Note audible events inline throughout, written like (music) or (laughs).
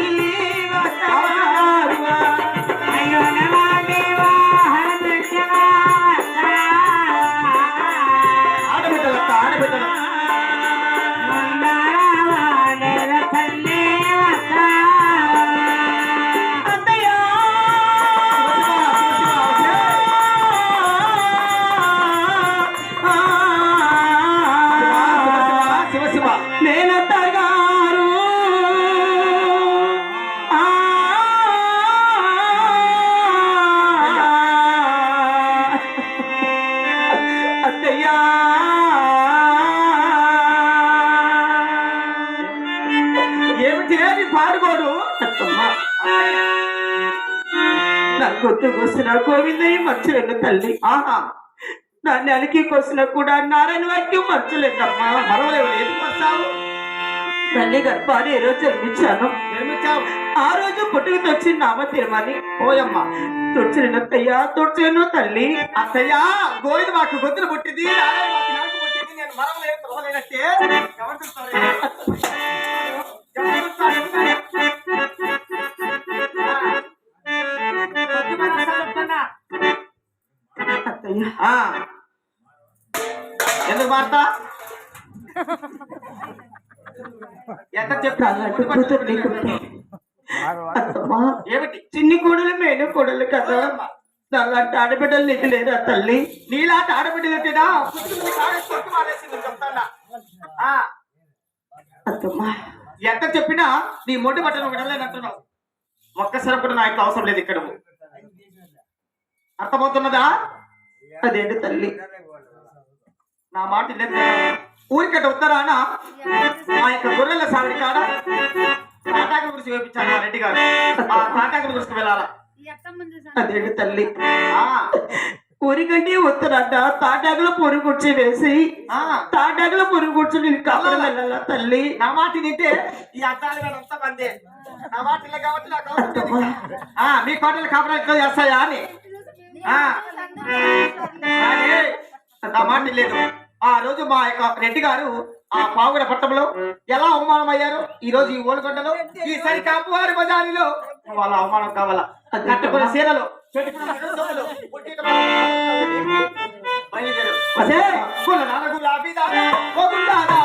ಕೈಲಿ ఏమిటి పాడుకోడు. అత్తమ్మ. నా గోవిందయ్య మర్చిలేను తల్లి. ఆహా. నా నెలకి కొసిన కూడా నారాయణ వాక్యం మర్చిలేదమ్మా మరవలేవు ఎందుకు వస్తావు తల్లి గర్భాన్ని ఏ రోజు జన్మించాను? నిర్మించావు ఆ రోజు పుట్టుకు తెచ్చి నామ తిరుమని పోయమ్మా. తుడిచినత్తయ్యా తుడిచేను తల్లి. అత్తయ్యా గోవింద మాకు గొంతులు పుట్టింది నారాయణ మాకు పుట్టింది. నేను మరవలేదు పర్వాలేదంటే ఎవరు ఎందుకు మాట ఎంత ఏమిటి? చిన్ని కోడలు మేను కోడలు కదా. అలాంటి ఆడబిడ్డలు నీకు లేరా తల్లి? నీలాంటి కొట్టు మానేసింది చెప్తానా? ఎంత చెప్పినా నీ మొండి బట్టను విడలేనంటున్నావు ఒక్కసారి కూడా నాకు అవసరం లేదు ఇక్కడ. అర్థమవుతున్నదా? అదేంటి తల్లి? నా మాట ఊరికట ఉత్తరాన మా యొక్క గొర్రెల సావిడి కాడ తాటాక గురించి వేపించాను ఆ రెడ్డి గారు. ఆ తాటాక గురించి వెళ్ళాలా? అదేంటి తల్లి? ఊరికంటే ఉత్తరంట తాటాకులో పొరుగు కూర్చి వేసి ఆ, తాటాకులో పొరుగు కూర్చుని వెళ్ళాలా తల్లి? నా మాట వింటే ఈ అద్దాలు అంతా మందే. నా మాట కాబట్టి నాకు మీ కోటలు కాపురాలు చేస్తాయా అని. నా మాట లేదు ఆ రోజు మా యొక్క రెడ్డి గారు ఆ పావుగడ పట్టణంలో ఎలా అవమానం అయ్యారు ఈ రోజు ఈ ఓలుగొండలో ఈ సరి కాపువారి బజారిలో వాళ్ళ అవమానం కావాలా? కట్టుకున్న సీరలు. (laughs) असे गुलाबी दादा।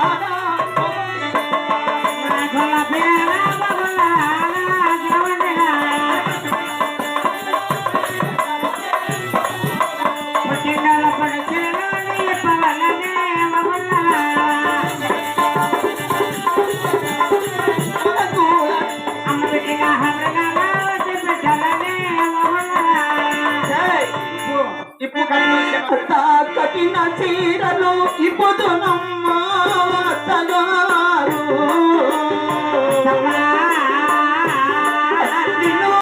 కట్టుకొని తా కట్టిన చీరలు ఇప్పుతునమ్మా తగారు